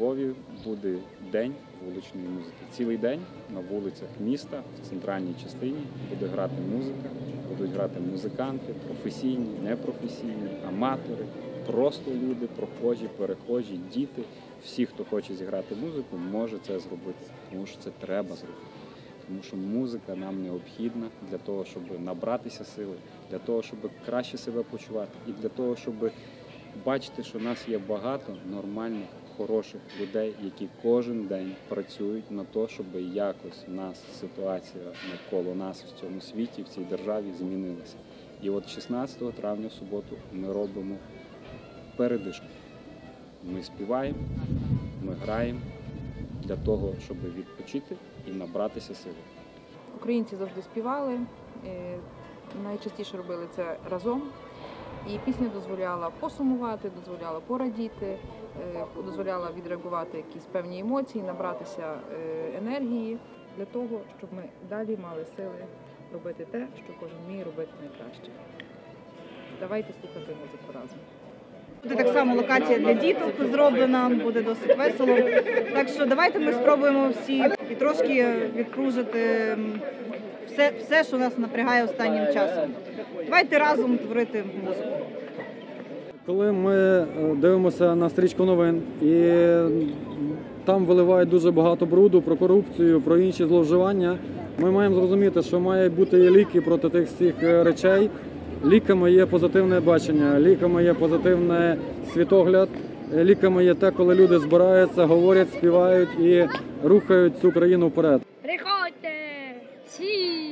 Львові буде день вуличної музики. Цілий день на вулицях міста в центральній частині буде грати музика, будуть грати музиканти, професійні, непрофесійні, аматори, просто люди, прохожі, перехожі, діти. Всі, хто хоче зіграти музику, може це зробити, тому що це треба зробити. Тому що музика нам необхідна для того, щоб набратися сили, для того, щоб краще себе почувати, і для того, щоб бачити, що нас є багато нормальних, хороших людей, які кожен день працюють на те, щоб якось в нас ситуація навколо нас в цьому світі, в цій державі змінилася. І от 16 травня в суботу ми робимо передишку. Ми співаємо, ми граємо для того, щоб відпочити і набратися сили. Українці завжди співали. Найчастіше робили це разом. І пісня дозволяла посумувати, дозволяла порадіти, е, дозволяла відреагувати якісь певні емоції, набратися е, енергії для того, щоб ми далі мали сили робити те, що кожен вміє робити найкраще. Давайте слухати музику разом. Буде так само локація для діток зроблена, буде досить весело. Так що давайте ми спробуємо всі і трошки відкружити все, все, що нас напрягає останнім часом. Давайте разом творити музику. Коли ми е, дивимося на стрічку новин і там виливають дуже багато бруду про корупцію, про інші зловживання, ми маємо зрозуміти, що має бути ліки проти тих всіх е, речей. Ліками є позитивне бачення, ліками є позитивний світогляд, ліками є те, коли люди збираються, говорять, співають і рухають цю країну вперед. Приходьте! Всі!